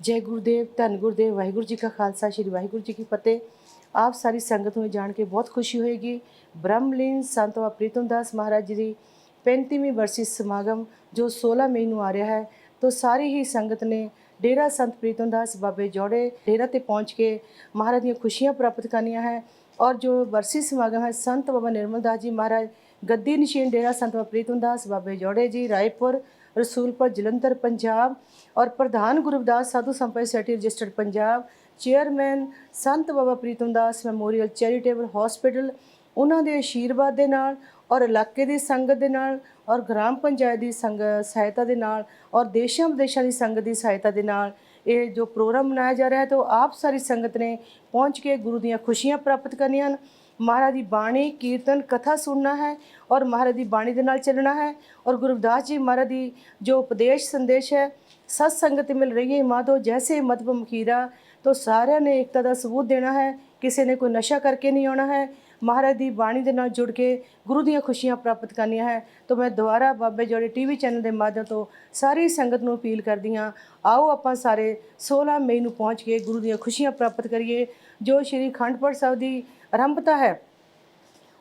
ਜੈ ਗੁਰਦੇਵ, ਧੰਨ ਗੁਰਦੇਵ, ਵਾਹਿਗੁਰੂ ਜੀ ਕਾ ਖਾਲਸਾ, ਸ੍ਰੀ ਵਾਹਿਗੁਰੂ ਜੀ ਕੀ ਫਤਿਹ। ਆਪ ਸਾਰੀ ਸੰਗਤ ਨੂੰ ਜਾਣ ਕੇ ਬਹੁਤ ਖੁਸ਼ੀ ਹੋਏਗੀ। ਬ੍ਰਹਮਲੀਨ ਸੰਤ ਬਾਬਾ ਪ੍ਰੀਤਮ ਦਾਸ ਮਹਾਰਾਜ ਜੀ ਦੀ 35ਵੀਂ ਵਰਸੀ ਸਮਾਗਮ ਜੋ 16 ਮਈ ਨੂੰ ਆ ਰਿਹਾ ਹੈ, ਤੋਂ ਸਾਰੀ ਹੀ ਸੰਗਤ ਨੇ ਡੇਰਾ ਸੰਤ ਪ੍ਰੀਤਮ ਦਾਸ ਬਾਬੇ ਜੋੜੇ ਡੇਰਾ ਤੇ ਪਹੁੰਚ ਕੇ ਮਹਾਰਾਜ ਦੀਆਂ ਖੁਸ਼ੀਆਂ ਪ੍ਰਾਪਤ ਕਰਨੀਆਂ ਹੈ ਔਰ ਜੋ ਵਰਸੀ ਸਮਾਗਮ ਹੈ, ਸੰਤ ਬਾਬਾ ਨਿਰਮਲ ਦਾਸ ਜੀ ਮਹਾਰਾਜ ਗੱਦੀ ਨਿਸ਼ੀਨ ਡੇਰਾ ਸੰਤ ਬਾਬਾ ਪ੍ਰੀਤਮ ਦਾਸ ਬਾਬੇ ਜੋੜੇ ਜੀ, ਰਾਏਪੁਰ ਰਸੂਲਪੁਰ ਜਲੰਧਰ, ਪੰਜਾਬ ਔਰ ਪ੍ਰਧਾਨ ਗੁਰਵਦਾਸ ਸਾਧੂ ਸੰਪਰਕ society registered Punjab, chairman Sant Baba Pritam Das memorial charitable hospital, ਉਹਨਾਂ ਦੇ ਆਸ਼ੀਰਵਾਦ ਦੇ ਨਾਲ ਔਰ ਇਲਾਕੇ ਦੀ ਸੰਗਤ ਦੇ ਨਾਲ ਔਰ ਗ੍ਰਾਮ ਪੰਚਾਇਤ ਦੀ ਸੰਗ, ਸਹਾਇਤਾ ਦੇ ਨਾਲ ਔਰ ਦੇਸ਼ਾਂ ਵਿਦੇਸ਼ਾਂ ਦੀ ਸੰਗਤ ਦੀ ਸਹਾਇਤਾ ਦੇ ਨਾਲ ਇਹ ਜੋ ਪ੍ਰੋਗਰਾਮ ਮਨਾਇਆ ਜਾ ਰਿਹਾ ਹੈ ਤਾਂ ਆਪ ਸਾਰੀ ਸੰਗਤ ਨੇ ਪਹੁੰਚ ਕੇ ਗੁਰੂ ਦੀਆਂ ਖੁਸ਼ੀਆਂ ਪ੍ਰਾਪਤ ਕਰਨੀਆਂ ਹਨ। ਮਹਾਰਾਜ ਦੀ ਬਾਣੀ, ਕੀਰਤਨ, ਕਥਾ ਸੁਣਨਾ ਹੈ ਔਰ ਮਹਾਰਾਜ ਦੀ ਬਾਣੀ ਦੇ ਨਾਲ ਚੱਲਣਾ ਹੈ ਔਰ ਗੁਰਦਾਸ ਜੀ ਮਹਾਰਾਜ ਦੀ ਜੋ ਉਪਦੇਸ਼ ਸੰਦੇਸ਼ ਹੈ ਸਤ ਸੰਗਤ ਮਿਲ ਰਹੀ ਹੈ ਮਾਧੋ, ਜੈਸੇ ਮਤਬ ਮਖੀਰਾ ਤੋਂ ਸਾਰਿਆਂ ਨੇ ਇਕਤਾ ਦਾ ਸਬੂਤ ਦੇਣਾ ਹੈ, ਕਿਸੇ ਨੇ ਕੋਈ ਨਸ਼ਾ ਕਰਕੇ ਨਹੀਂ ਆਉਣਾ ਹੈ। ਮਹਾਰਾਜ ਦੀ ਬਾਣੀ ਦੇ ਨਾਲ ਜੁੜ ਕੇ ਗੁਰੂ ਦੀਆਂ ਖੁਸ਼ੀਆਂ ਪ੍ਰਾਪਤ ਕਰਨੀਆਂ ਹੈ। ਤਾਂ ਮੈਂ ਦੁਬਾਰਾ ਬਾਬੇ ਜੋੜੇ ਟੀਵੀ ਚੈਨਲ ਦੇ ਮਾਧਿਅਮ ਤੋਂ ਸਾਰੀ ਸੰਗਤ ਨੂੰ ਅਪੀਲ ਕਰਦੀ ਹਾਂ, ਆਓ ਆਪਾਂ ਸਾਰੇ 16 ਮਈ ਨੂੰ ਪਹੁੰਚ ਕੇ ਗੁਰੂ ਦੀਆਂ ਖੁਸ਼ੀਆਂ ਪ੍ਰਾਪਤ ਕਰੀਏ, ਜੋ ਸ਼੍ਰੀ ਖੰਡਪੜ ਸਾਹਿਬ ਦੀ ਆਰੰਭਤਾ ਹੈ।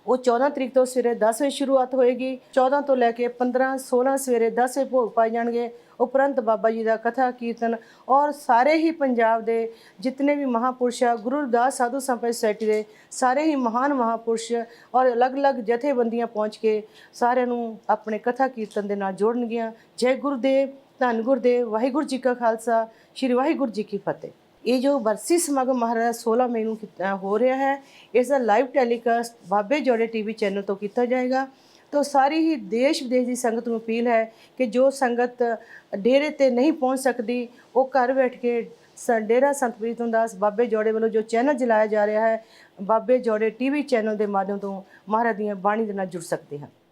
ਉਹ 14 ਤਰੀਕ ਤੋਂ ਸਵੇਰੇ 10 ਵਜੇ ਸ਼ੁਰੂਆਤ ਹੋਏਗੀ। 14 ਤੋਂ ਲੈ ਕੇ 15 16 ਸਵੇਰੇ 10 ਵਜੇ ਭੋਗ ਪਾਏ ਜਾਣਗੇ। ਉਪਰੰਤ ਬਾਬਾ ਜੀ ਦਾ ਕਥਾ, ਕੀਰਤਨ ਔਰ ਸਾਰੇ ਹੀ ਪੰਜਾਬ ਦੇ ਜਿਤਨੇ ਵੀ ਮਹਾਪੁਰਸ਼ ਆ, ਗੁਰੂ ਰਵਿਦਾਸ ਸਾਧੂ ਸੰਪਰਕ ਸੁਸਾਇਟੀ ਦੇ ਸਾਰੇ ਹੀ ਮਹਾਨ ਮਹਾਪੁਰਸ਼ ਔਰ ਅਲੱਗ-ਅਲੱਗ ਜਥੇਬੰਦੀਆਂ ਪਹੁੰਚ ਕੇ ਸਾਰਿਆਂ ਨੂੰ ਆਪਣੇ ਕਥਾ, ਕੀਰਤਨ ਦੇ ਨਾਲ ਜੋੜਨਗੀਆਂ। ਜੈ ਗੁਰਦੇਵ, ਧੰਨ ਗੁਰਦੇਵ, ਵਾਹਿਗੁਰੂ ਜੀ ਕਾ ਖਾਲਸਾ, ਸ੍ਰੀ ਵਾਹਿਗੁਰੂ ਜੀ ਕੀ ਫਤਿਹ। ਇਹ ਜੋ ਬਰਸੀ ਸਮਾਗਮ ਮਹਾਰਾਜ 16 ਮਈ ਨੂੰ ਕੀਤਾ- ਹੋ ਰਿਹਾ ਹੈ, ਇਸ ਦਾ ਲਾਈਵ ਟੈਲੀਕਾਸਟ ਬਾਬੇ ਜੋੜੇ ਟੀਵੀ ਚੈਨਲ ਤੋਂ ਕੀਤਾ ਜਾਏਗਾ। ਤੋਂ ਸਾਰੀ ਹੀ ਦੇਸ਼ ਵਿਦੇਸ਼ ਦੀ ਸੰਗਤ ਨੂੰ ਅਪੀਲ ਹੈ ਕਿ ਜੋ ਸੰਗਤ ਡੇਰੇ ਤੇ ਨਹੀਂ ਪਹੁੰਚ ਸਕਦੀ, ਉਹ ਘਰ ਬੈਠ ਕੇ ਸ- ਡੇਰਾ ਸੰਤ ਪ੍ਰੀਤਮ ਦਾਸ ਬਾਬੇ ਜੋੜੇ ਵੱਲੋਂ ਜੋ ਚੈਨਲ ਚਲਾਇਆ ਜਾ ਰਿਹਾ ਹੈ, ਬਾਬੇ ਜੋੜੇ ਟੀਵੀ ਚੈਨਲ ਦੇ ਮਾਧਿਅਮ ਤੋਂ ਮਹਾਰਾਜ ਦੀਆਂ ਬਾਣੀ ਦੇ ਨਾਲ ਜੁੜ ਸਕਦੇ ਹਨ।